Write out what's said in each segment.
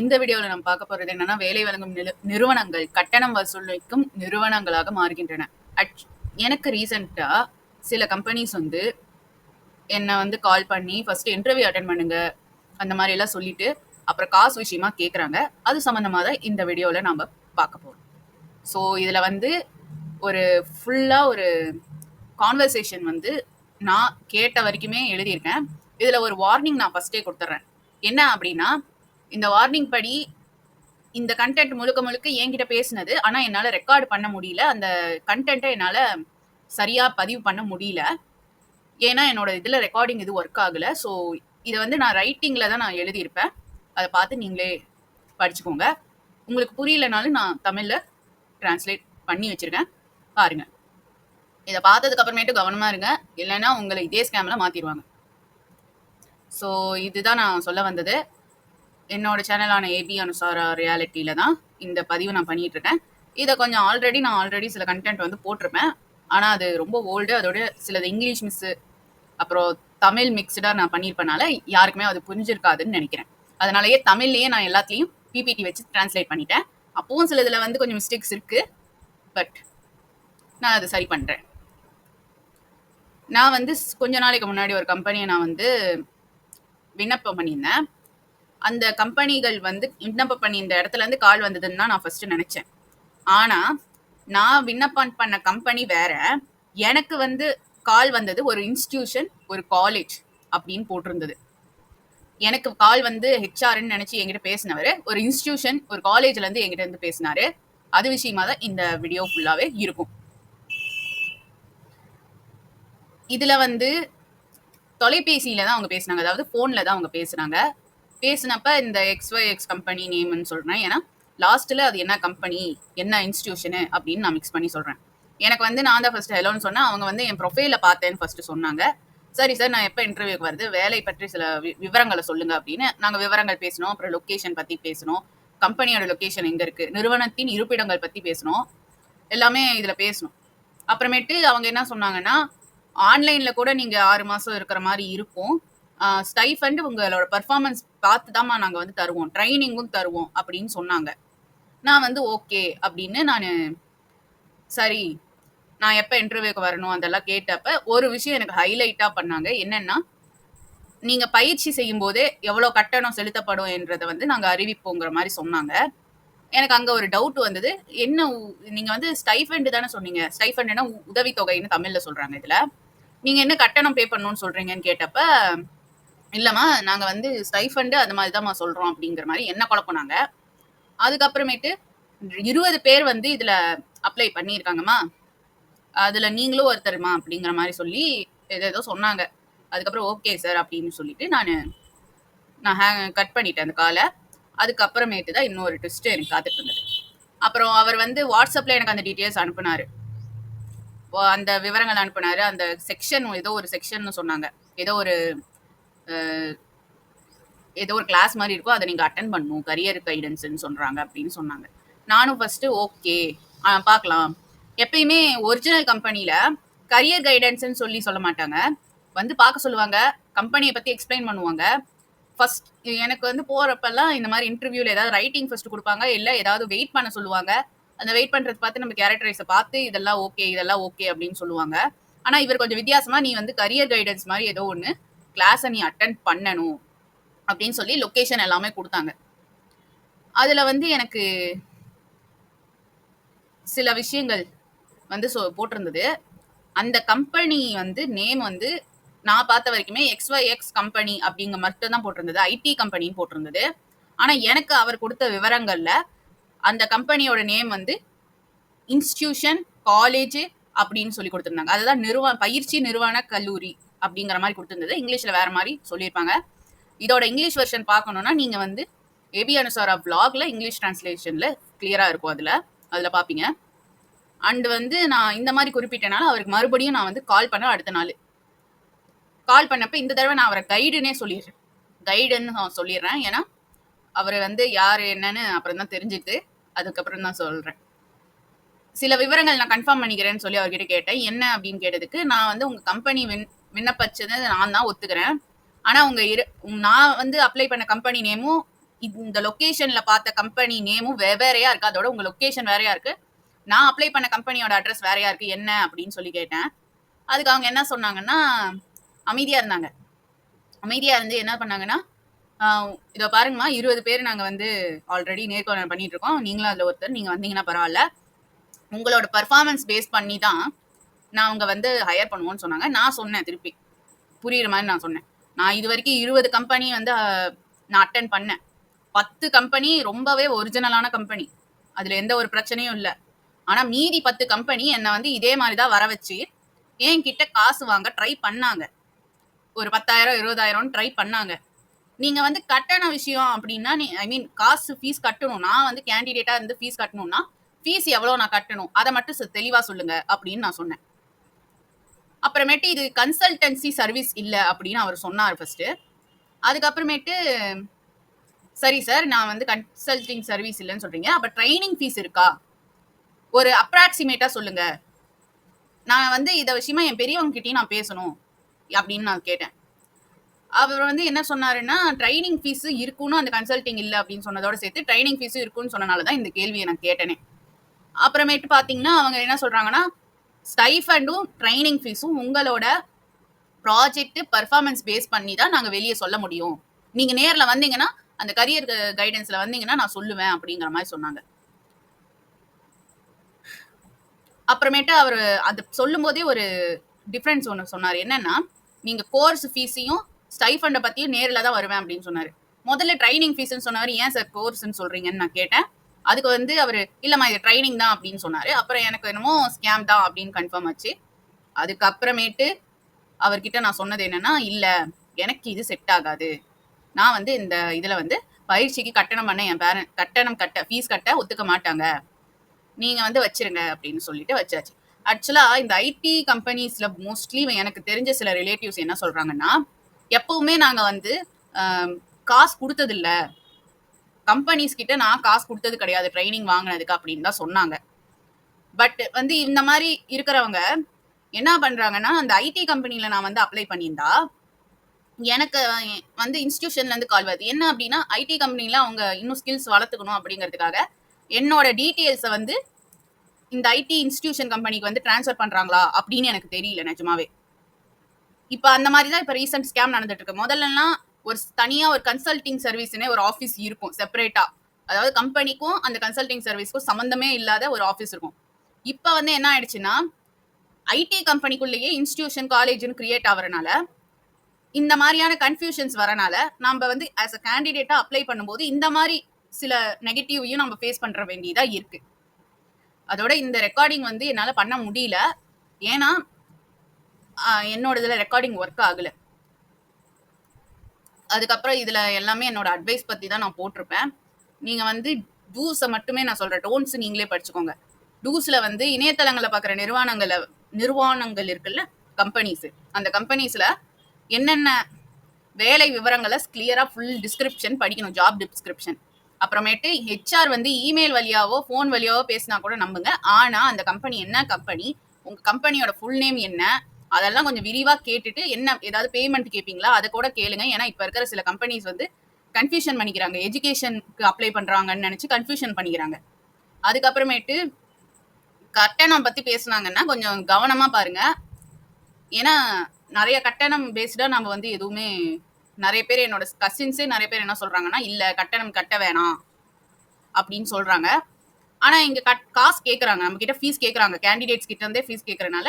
இந்த வீடியோவில் நம்ம பார்க்க போறது என்னன்னா வேலை வழங்கும் நிறுவனங்கள் கட்டணம் வசூலிக்கும் நிறுவனங்களாக மாறுகின்றன. எனக்கு ரீசெண்டா சில கம்பெனிஸ் வந்து என்னை வந்து கால் பண்ணி ஃபர்ஸ்ட் இன்டர்வியூ அட்டன் பண்ணுங்க அந்த மாதிரி எல்லாம் சொல்லிட்டு அப்புறம் காசு விஷயமா கேட்குறாங்க அது சம்மந்தமாக தான் இந்த வீடியோவில் நாம் பார்க்க போகிறோம் ஸோ இதில் வந்து ஒரு ஃபுல்லாக ஒரு கான்வர்சேஷன் வந்து நான் கேட்ட வரைக்குமே எழுதியிருக்கேன். இதில் ஒரு வார்னிங் நான் ஃபஸ்ட்டே கொடுத்துட்றேன் என்ன அப்படின்னா இந்த வார்னிங் படி இந்த கண்டென்ட் முழுக்க முழுக்க என்கிட்ட பேசினது. ஆனால் என்னால் ரெக்கார்டு பண்ண முடியல. அந்த கண்டென்ட்டை என்னால் சரியாக பதிவு பண்ண முடியல. ஏன்னா என்னோட இதில் ரெக்கார்டிங் இது ஒர்க் ஆகலை. ஸோ இதை வந்து நான் ரைட்டிங்கில் தான் நான் எழுதியிருப்பேன். அதை பார்த்து நீங்களே படிச்சுக்கோங்க. உங்களுக்கு புரியலனாலும் நான் தமிழில் ட்ரான்ஸ்லேட் பண்ணி வச்சுருக்கேன். பாருங்கள் இதை பார்த்ததுக்கு அப்புறமேட்டு கவனமாக இருங்க. இல்லைன்னா உங்களை இதே ஸ்கேமில் மாற்றிடுவாங்க ஸோ இதுதான் நான் சொல்ல வந்தது. என்னோட சேனலான ஏபி அனுசாரா ரியாலிட்டியில தான் இந்த பதிவு நான் பண்ணிட்டு இருக்கேன் இதை கொஞ்சம் ஆல்ரெடி நான் ஆல்ரெடி சில கண்டென்ட் வந்து போட்டிருப்பேன். ஆனால் அது ரொம்ப ஓல்டு அதோட சிலது இங்கிலீஷ் மிஸ்ஸு அப்புறம் தமிழ் மிக்ஸ்டாக நான் பண்ணியிருப்பனால யாருக்குமே அது புரிஞ்சிருக்காதுன்னு நினைக்கிறேன். அதனாலயே தமிழ்லேயே நான் எல்லாத்தையும் பிபிடி வச்சு ட்ரான்ஸ்லேட் பண்ணிட்டேன். அப்பவும் சில இதில் வந்து கொஞ்சம் மிஸ்டேக்ஸ் இருக்குது பட் நான் அதை சரி பண்ணுறேன் நான் வந்து கொஞ்ச நாளைக்கு முன்னாடி ஒரு கம்பெனியை நான் வந்து விண்ணப்பம் பண்ணியிருந்தேன். அந்த கம்பெனிகள் வந்து விண்ணப்பம் பண்ணி இந்த இடத்துல இருந்து கால் வந்ததுன்னு தான் நான் ஃபர்ஸ்ட் நினைச்சேன். ஆனா நான் விண்ணப்பம் பண்ண கம்பெனி வேற. எனக்கு வந்து கால் வந்தது ஒரு இன்ஸ்டிடியூஷன் ஒரு காலேஜ் அப்படின்னு போட்டிருந்தது. எனக்கு கால் வந்து ஹெச்ஆர்னு நினைச்சு என்கிட்ட பேசினவர் ஒரு இன்ஸ்டிடியூஷன் ஒரு காலேஜ்ல இருந்து என்கிட்ட இருந்து பேசினாரு. அது விஷயமா தான் இந்த வீடியோ ஃபுல்லாவே இருக்கும். இதுல வந்து தொலைபேசியில தான் அவங்க பேசுனாங்க. அதாவது ஃபோனில் தான் அவங்க பேசுனாங்க. பேசினப்ப இந்த எக்ஸ் ஒய் எக்ஸ் கம்பெனி நேம்னு சொல்கிறேன் ஏன்னா லாஸ்ட்டில் அது என்ன கம்பெனி என்ன இன்ஸ்டியூஷனு அப்படின்னு நான் மிக்ஸ் பண்ணி சொல்கிறேன் எனக்கு வந்து நான் தான் ஃபர்ஸ்ட் ஹெலோன்னு சொன்னேன். அவங்க வந்து என் ப்ரொஃபைலில் பார்த்தேன்னு ஃபர்ஸ்ட் சொன்னாங்க. சரி சார் நான் எப்போ இன்டர்வியூக்கு வருது? வேலை பற்றி சில வி- விவரங்களை சொல்லுங்க அப்படின்னு. நாங்கள் விவரங்கள் பேசினோம். அப்புறம் லொக்கேஷன் பற்றி பேசணும் கம்பெனியோட லொக்கேஷன் எங்கே இருக்குது நிறுவனத்தின் இருப்பிடங்கள் பற்றி பேசணும் எல்லாமே இதில் பேசணும் அப்புறமேட்டு அவங்க என்ன சொன்னாங்கன்னா ஆன்லைனில் கூட நீங்கள் ஆறு மாதம் இருக்கிற மாதிரி இருக்கும். ஸ்டைஃபண்ட் உங்களோட பர்ஃபார்மன்ஸ் பார்த்து தாம்மா நாங்கள் வந்து தருவோம். ட்ரைனிங்கும் தருவோம் அப்படின்னு சொன்னாங்க. நான் வந்து ஓகே அப்படின்னு நான் சரி நான் எப்போ இன்டர்வியூக்கு வரணும் அதெல்லாம் கேட்டப்ப ஒரு விஷயம் எனக்கு ஹைலைட்டாக பண்ணாங்க. என்னென்னா நீங்கள் பயிற்சி செய்யும் போதே எவ்வளோ கட்டணம் செலுத்தப்படும் என்றதை வந்து நாங்கள் அறிவிப்போங்கிற மாதிரி சொன்னாங்க. எனக்கு அங்கே ஒரு டவுட் வந்தது. என்ன நீங்கள் வந்து ஸ்டைஃபண்டு தானே சொன்னீங்க. ஸ்டைஃபண்டுனா உதவித்தொகைன்னு தமிழில் சொல்கிறாங்க இதில். நீங்கள் என்ன கட்டணம் பே பண்ணணும்னு சொல்கிறீங்கன்னு கேட்டப்ப இல்லைம்மா நாங்கள் வந்து ஸ்டைஃபண்டு அது மாதிரி தான்மா சொல்கிறோம் அப்படிங்கிற மாதிரி என்ன குழப்பினாங்க அதுக்கப்புறமேட்டு இருபது பேர் வந்து இதில் அப்ளை பண்ணியிருக்காங்கம்மா. அதில் நீங்களும் ஒருத்தருமா அப்படிங்கிற மாதிரி சொல்லி ஏதோ சொன்னாங்க. அதுக்கப்புறம் ஓகே சார் அப்படின்னு சொல்லிட்டு நான் நான் ஹே கட் பண்ணிட்டேன் அந்த காலை அதுக்கப்புறமேட்டு தான் இன்னொரு ட்விஸ்ட்டு எனக்கு காத்துட்டு இருந்தது. அப்புறம் அவர் வந்து வாட்ஸ்அப்பில் எனக்கு அந்த டீட்டெயில்ஸ் அனுப்புனார். அந்த விவரங்கள் அனுப்புனார். அந்த செக்ஷன் ஏதோ ஒரு செக்ஷன் சொன்னாங்க. ஏதோ ஒரு ஏதோ ஒரு கிளாஸ் மாதிரி இருக்கும் அதை நீங்கள் அட்டன் பண்ணும் கரியர் கைடன்ஸ்னு சொல்கிறாங்க அப்படின்னு சொன்னாங்க. நானும் ஃபஸ்ட்டு ஓகே பார்க்கலாம். எப்பயுமே ஒரிஜினல் கம்பெனியில் கரியர் கைடன்ஸ்ன்னு சொல்லி சொல்ல மாட்டாங்க. வந்து பார்க்க சொல்லுவாங்க. கம்பெனியை பற்றி எக்ஸ்பிளைன் பண்ணுவாங்க. ஃபர்ஸ்ட் எனக்கு வந்து போகிறப்பெல்லாம் இந்த மாதிரி இன்டர்வியூவில் ஏதாவது ரைட்டிங் ஃபர்ஸ்ட் கொடுப்பாங்க இல்லை ஏதாவது வெயிட் பண்ண சொல்லுவாங்க. அந்த வெயிட் பண்ணுறது பார்த்து நம்ம கேரக்டரைஸை பார்த்து இதெல்லாம் ஓகே இதெல்லாம் ஓகே அப்படின்னு சொல்லுவாங்க. ஆனால் இவர் கொஞ்சம் வித்தியாசமாக நீ வந்து கரியர் கைடன்ஸ் மாதிரி ஏதோ ஒன்று கிளாஸை நீ அட்டன் பண்ணணும் அப்படின்னு சொல்லி லொக்கேஷன் எல்லாமே கொடுத்தாங்க. அதில் வந்து எனக்கு சில விஷயங்கள் வந்து சொ போட்டிருந்தது. அந்த கம்பெனி வந்து நேம் வந்து நான் பார்த்த வரைக்குமே எக்ஸ்ஒய் எக்ஸ் கம்பெனி அப்படிங்க மட்டும் தான் போட்டிருந்தது. ஐடி கம்பெனின்னு போட்டிருந்தது. ஆனால் எனக்கு அவர் கொடுத்த விவரங்களில் அந்த கம்பெனியோட நேம் வந்து இன்ஸ்டியூஷன் காலேஜ் அப்படின்னு சொல்லி கொடுத்துருந்தாங்க. அதுதான் நிறுவ பயிற்சி நிறுவன கல்லூரி அப்படிங்கிற மாதிரி கொடுத்துருந்தது. இங்கிலீஷில் வேற மாதிரி சொல்லியிருப்பாங்க. இதோட இங்கிலீஷ் வெர்ஷன் பார்க்கணுன்னா நீங்கள் வந்து ஏபி அனுசாரா vlogல இங்கிலீஷ் டிரான்ஸ்லேஷனில் கிளியராக இருக்கும் அதில். அதில் பார்ப்பீங்க. அண்டு வந்து நான் இந்த மாதிரி குறிப்பிட்டனால அவருக்கு மறுபடியும் நான் வந்து கால் பண்ண அடுத்த நாள். கால் பண்ணப்போ இந்த தடவை நான் அவரை கைடுன்னே சொல்லிடுறேன். கைடுன்னு நான் சொல்லிடுறேன். ஏன்னா அவர் வந்து யார் என்னன்னு அப்புறம் தான் தெரிஞ்சுது அதுக்கப்புறம் தான் சொல்கிறேன் சில விவரங்கள் நான் கன்ஃபார்ம் பண்ணிக்கிறேன்னு சொல்லி அவர்கிட்ட கேட்டேன். என்ன அப்படின்னு கேட்டதுக்கு நான் வந்து உங்கள் கம்பெனி வென் விண்ணப்பிச்சது நான் தான் ஒத்துக்கிறேன். ஆனால் உங்கள் இரு நான் வந்து அப்ளை பண்ண கம்பெனி நேமும் இந்த லொக்கேஷன்ல பார்த்த கம்பெனி நேமும் வெவ்வேறையா இருக்கு. அதோட உங்க லொக்கேஷன் வேறையா இருக்கு. நான் அப்ளை பண்ண கம்பெனியோட அட்ரஸ் வேறையா இருக்கு என்ன அப்படின்னு சொல்லி கேட்டேன். அதுக்கு அவங்க என்ன சொன்னாங்கன்னா அமைதியா இருந்தாங்க. அமைதியா இருந்து என்ன பண்ணாங்கன்னா இதை இதோ பாருங்கம்மா இருபது பேர் நாங்கள் வந்து ஆல்ரெடி நேர்காணல் பண்ணிட்டு இருக்கோம். நீங்களும் அதில் ஒருத்தர் நீங்கள் வந்தீங்கன்னா பரவாயில்ல. உங்களோட பர்ஃபார்மன்ஸ் பேஸ் பண்ணி தான் நான் அவங்க வந்து ஹையர் பண்ணுவோன்னு சொன்னாங்க. நான் சொன்னேன் திருப்பி. புரியுற மாதிரி நான் சொன்னேன். நான் இது வரைக்கும் இருபது கம்பெனி வந்து நான் அட்டன் பண்ணேன். பத்து கம்பெனி ரொம்பவே ஒரிஜினலான கம்பெனி அதில் எந்த ஒரு பிரச்சனையும் இல்லை. ஆனால் மீதி பத்து கம்பெனி என்னை வந்து இதே மாதிரி தான் வர வச்சு என்கிட்ட காசு வாங்க ட்ரை பண்ணாங்க. ஒரு பத்தாயிரம் இருபதாயிரம்னு ட்ரை பண்ணாங்க. நீங்கள் வந்து கட்டண விஷயம் அப்படின்னா நீ ஐ மீன் காசு ஃபீஸ் கட்டணும். நான் வந்து கேண்டிடேட்டாக இருந்து ஃபீஸ் கட்டணும்னா ஃபீஸ் எவ்வளோ நான் கட்டணும்? அதை மட்டும் தெளிவாக சொல்லுங்கள் அப்படின்னு நான் சொன்னேன். அப்புறமேட்டு இது கன்சல்டன்சி சர்வீஸ் இல்லை அப்படின்னு அவர் சொன்னார் ஃபர்ஸ்ட்டு அதுக்கப்புறமேட்டு சரி சார் நான் வந்து கன்சல்டிங் சர்வீஸ் இல்லைன்னு சொல்கிறீங்க அப்போ ட்ரைனிங் ஃபீஸ் இருக்கா? ஒரு அப்ராக்சிமேட்டாக சொல்லுங்கள் நான் வந்து இதை விஷயமா என் பெரியவங்ககிட்டயும் நான் பேசணும் அப்படின்னு நான் கேட்டேன். அவர் வந்து என்ன சொன்னாருன்னா ட்ரைனிங் ஃபீஸு இருக்குன்னு அந்த கன்சல்டிங் இல்லை அப்படின்னு சொன்னதோட சேர்த்து ட்ரைனிங் ஃபீஸ் இருக்குன்னு சொன்னனால தான் இந்த கேள்வியை நான் கேட்டேனே. அப்புறமேட்டு பார்த்தீங்கன்னா அவங்க என்ன சொல்கிறாங்கன்னா ஸ்டைஃபண்டும் ட்ரைனிங் ஃபீஸும் உங்களோட ப்ராஜெக்ட் பர்ஃபார்மன்ஸ் பேஸ் பண்ணி தான் நாங்கள் வெளியே சொல்ல முடியும். நீங்கள் நேரில் வந்தீங்கன்னா அந்த கரியர் கைடன்ஸில் வந்தீங்கன்னா நான் சொல்லுவேன் அப்படிங்கிற மாதிரி சொன்னாங்க. அப்புறமேட்டு அவர் அது சொல்லும்போதே ஒரு டிஃப்ரென்ஸ் ஒன்று சொன்னார். என்னன்னா நீங்கள் கோர்ஸ் ஃபீஸையும் ஸ்டைஃபண்டை பற்றியும் நேரில் தான் வருவேன் அப்படின்னு சொன்னார். முதல்ல ட்ரைனிங் ஃபீஸ்ன்னு சொன்னார். ஏன் சார் கோர்ஸ்னு சொல்கிறீங்கன்னு நான் கேட்டேன். அதுக்கு வந்து அவர் இல்லைம்மா இது ட்ரைனிங் தான் அப்படின்னு சொன்னார். அப்புறம் எனக்கு என்னமோ ஸ்கேம் தான் அப்படின்னு கன்ஃபார்ம் ஆச்சு. அதுக்கப்புறமேட்டு அவர்கிட்ட நான் சொன்னது என்னன்னா இல்லை எனக்கு இது செட் ஆகாது. நான் வந்து இந்த இதில் வந்து பயிற்சிக்கு கட்டணம் பண்ண என் பேரண்ட் கட்டணம் கட்ட ஃபீஸ் கட்ட ஒத்துக்க மாட்டாங்க. நீங்கள் வந்து வச்சிருங்க அப்படின்னு சொல்லிட்டு வச்சாச்சு. ஆக்சுவலாக இந்த ஐடி கம்பெனிஸில் மோஸ்ட்லி எனக்கு தெரிஞ்ச சில ரிலேட்டிவ்ஸ் என்ன சொல்கிறாங்கன்னா எப்பவுமே நாங்கள் வந்து காசு கொடுத்ததில்ல. கம்பெனிஸ் கிட்ட நான் காசு கொடுத்தது கிடையாது ட்ரைனிங் வாங்கினதுக்கு அப்படின்னு தான் சொன்னாங்க. பட் வந்து இந்த மாதிரி இருக்கிறவங்க என்ன பண்றாங்கன்னா அந்த ஐடி கம்பெனியில நான் வந்து அப்ளை பண்ணியிருந்தா எனக்கு வந்து இன்ஸ்டியூஷன்ல இருந்து கால் வருது. என்ன அப்படின்னா ஐடி கம்பெனில அவங்க இன்னும் ஸ்கில்ஸ் வளர்த்துக்கணும் அப்படிங்கிறதுக்காக என்னோட டீட்டெயில்ஸை வந்து இந்த ஐடி இன்ஸ்டியூஷன் கம்பெனிக்கு வந்து ட்ரான்ஸ்ஃபர் பண்றாங்களா அப்படின்னு எனக்கு தெரியல நிஜமாவே. இப்போ அந்த மாதிரி தான் இப்போ ரீசெண்ட் ஸ்கேம் நடந்துட்டு இருக்கு. முதல்லலாம் ஒரு தனியா ஒரு கன்சல்டிங் சர்வீஸ்னே ஒரு ஆஃபீஸ் இருக்கும் செப்பரேட்டா அதாவது கம்பெனிக்கும் அந்த கன்சல்டிங் சர்வீஸ்க்கும் சம்மந்தமே இல்லாத ஒரு ஆஃபீஸ் இருக்கும். இப்போ வந்து என்ன ஆயிடுச்சுன்னா ஐடி கம்பெனிக்குள்ளேயே இன்ஸ்டியூஷன் காலேஜ்னு கிரியேட் ஆகுறனால இந்த மாதிரியான கன்ஃபியூஷன்ஸ் வரனால நம்ம வந்து ஆஸ் அ கேண்டிடேட்டா அப்ளை பண்ணும்போது இந்த மாதிரி சில நெகட்டிவையும் நம்ம ஃபேஸ் பண்ற வேண்டியதா இருக்கு. அதோட இந்த ரெக்கார்டிங் வந்து என்னால் பண்ண முடியல. ஏன்னா என்னோட இதில் ரெக்கார்டிங் ஒர்க் ஆகலை. அதுக்கப்புறம் இதுல எல்லாமே என்னோட அட்வைஸ் பத்தி தான் நான் போட்டிருப்பேன். நீங்க வந்து டூஸை மட்டுமே நான் சொல்றேன். டோன்ஸ் நீங்களே படிச்சுக்கோங்க. டூஸ்ல வந்து இணையதளங்களை பார்க்குற நிறுவனங்களை நிறுவனங்கள் இருக்குல்ல கம்பெனிஸ் அந்த கம்பெனிஸ்ல என்னென்ன வேலை விவரங்களை கிளியரா ஃபுல் டிஸ்கிரிப்ஷன் படிக்கணும் ஜாப் டிஸ்கிரிப்ஷன் அப்புறமேட்டு ஹெச்ஆர் வந்து இமெயில் வழியாவோ ஃபோன் வழியாவோ பேசினா கூட நம்புங்க. ஆனா அந்த கம்பெனி என்ன கம்பெனி உங்க கம்பெனியோட ஃபுல் நேம் என்ன? அதெல்லாம் கொஞ்சம் விரிவா கேட்டுட்டு என்ன ஏதாவது பேமெண்ட் கேட்பீங்களா அதை கூட கேளுங்க. ஏன்னா இப்ப இருக்கிற சில கம்பெனிஸ் வந்து கன்ஃபியூஷன் பண்ணிக்கிறாங்க. எஜுகேஷனுக்கு அப்ளை பண்றாங்கன்னு நினைச்சு கன்ஃபியூஷன் பண்ணிக்கிறாங்க. அதுக்கப்புறமேட்டு கட்டணம் பத்தி பேசுனாங்கன்னா கொஞ்சம் கவனமா பாருங்க. ஏன்னா நிறைய கட்டணம் பேஸ்டா நம்ம வந்து எதுவுமே நிறைய பேர் என்னோட கசின்ஸே நிறைய பேர் என்ன சொல்றாங்கன்னா இல்ல கட்டணம் கட்ட வேணாம். அப்படின்னு சொல்றாங்க. ஆனா இங்க கட் காசு கேட்கறாங்க நம்ம கிட்ட ஃபீஸ் கேட்கறாங்க கேண்டிடேட்ஸ் கிட்ட இருந்தே ஃபீஸ் கேட்கறனால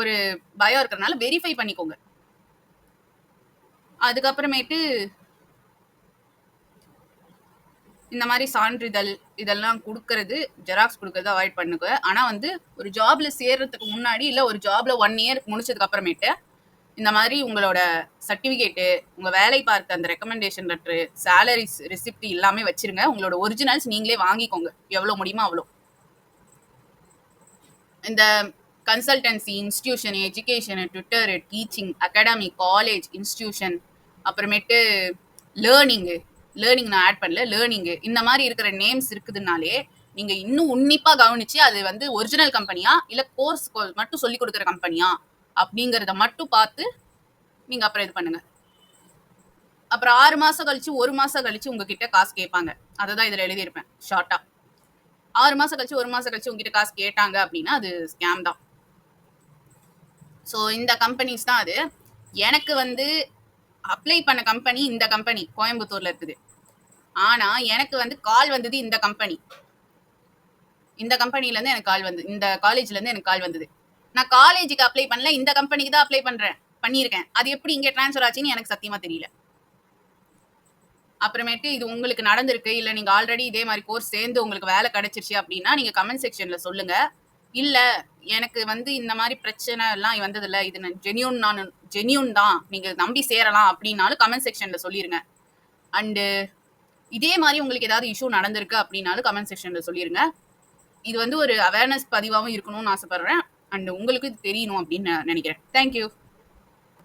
ஒரு பயம் இருக்கிறனால வெரிஃபை பண்ணிக்கோங்க. அதுக்கப்புறமேட்டு இந்த மாதிரி சான்றிதழ் இதெல்லாம் கொடுக்கறது ஜெராக்ஸ் கொடுக்கறது அவாய்ட் பண்ணுங்க. ஆனால் வந்து ஒரு ஜாப்ல சேர்றதுக்கு முன்னாடி இல்லை ஒரு ஜாப்ல ஒன் இயர் முடிச்சதுக்கு அப்புறமேட்டு இந்த மாதிரி உங்களோட சர்டிஃபிகேட்டு உங்கள் வேலை பார்த்த அந்த ரெக்கமெண்டேஷன் லெட்ரு சேலரிஸ் ரெசிப்டி எல்லாமே வச்சிருங்க. உங்களோட ஒரிஜினல்ஸ் நீங்களே வாங்கிக்கோங்க. எவ்வளோ முடியுமோ அவ்வளோ இந்த consultancy institution education twitter teaching academy college institution அப்புறமேட்டு லேர்னிங்கு லேர்னிங் நான் ஆட் பண்ணல லேர்னிங்கு இந்த மாதிரி இருக்கிற நேம்ஸ் இருக்குதுனாலே நீங்க இன்னும் உன்னிப்பா கவனிச்சு அது வந்து ஒரிஜினல் கம்பெனியா இல்ல கோர்ஸ் மட்டும் சொல்லி கொடுக்குற கம்பெனியா அப்படிங்கறத மட்டும் பார்த்து நீங்க அப்புறம் இது பண்ணுங்க. அப்புறம் ஆறு மாசம் கழிச்சு ஒரு மாசம் கழிச்சு உங்ககிட்ட காசு கேட்பாங்க. அதை தான் இதில் எழுதியிருப்பேன் ஷார்ட்டா ஆறு மாசம் கழிச்சு ஒரு மாசம் கழிச்சு உங்ககிட்ட காசு கேட்டாங்க அப்படின்னா அது ஸ்கேம் தான். ஸோ இந்த கம்பெனிஸ் தான் அது. எனக்கு வந்து அப்ளை பண்ண கம்பெனி இந்த கம்பெனி கோயம்புத்தூர்ல இருக்குது. ஆனா எனக்கு வந்து கால் வந்தது இந்த கம்பெனி இந்த கம்பெனில இருந்து எனக்கு கால் வந்து இந்த காலேஜ்ல இருந்து எனக்கு கால் வந்தது. நான் காலேஜுக்கு அப்ளை பண்ணல இந்த கம்பெனிக்கு தான் அப்ளை பண்றேன் பண்ணியிருக்கேன். அது எப்படி இங்க ட்ரான்ஸ்ஃபர் ஆச்சுன்னு எனக்கு சத்தியமா தெரியல. அப்புறமேட்டு இது உங்களுக்கு நடந்திருக்கு இல்ல நீங்க ஆல்ரெடி இதே மாதிரி கோர்ஸ் சேர்ந்து உங்களுக்கு வேலை கிடைச்சிருச்சு அப்படின்னா நீங்க கமெண்ட் செக்ஷன்ல சொல்லுங்க. இல்ல எனக்கு வந்து இந்த மாதிரி பிரச்சனை எல்லாம் வந்தது இல்ல இது ஜெனியூன் நான் ஜெனியூன் தான். நீங்க நம்பி சேரலாம் அப்படின்னாலும் கமெண்ட் செக்ஷன்ல சொல்லிருங்க. அண்டு இதே மாதிரி உங்களுக்கு ஏதாவது இஷ்யூ நடந்திருக்கு அப்படின்னாலும் கமெண்ட் செக்ஷன்ல சொல்லிருங்க. இது வந்து ஒரு அவேர்னஸ் பதிவாகவும் இருக்கணும்னு ஆசைப்படுறேன். அண்ட் உங்களுக்கு இது தெரியணும் அப்படின்னு நான் நினைக்கிறேன். தேங்க்யூ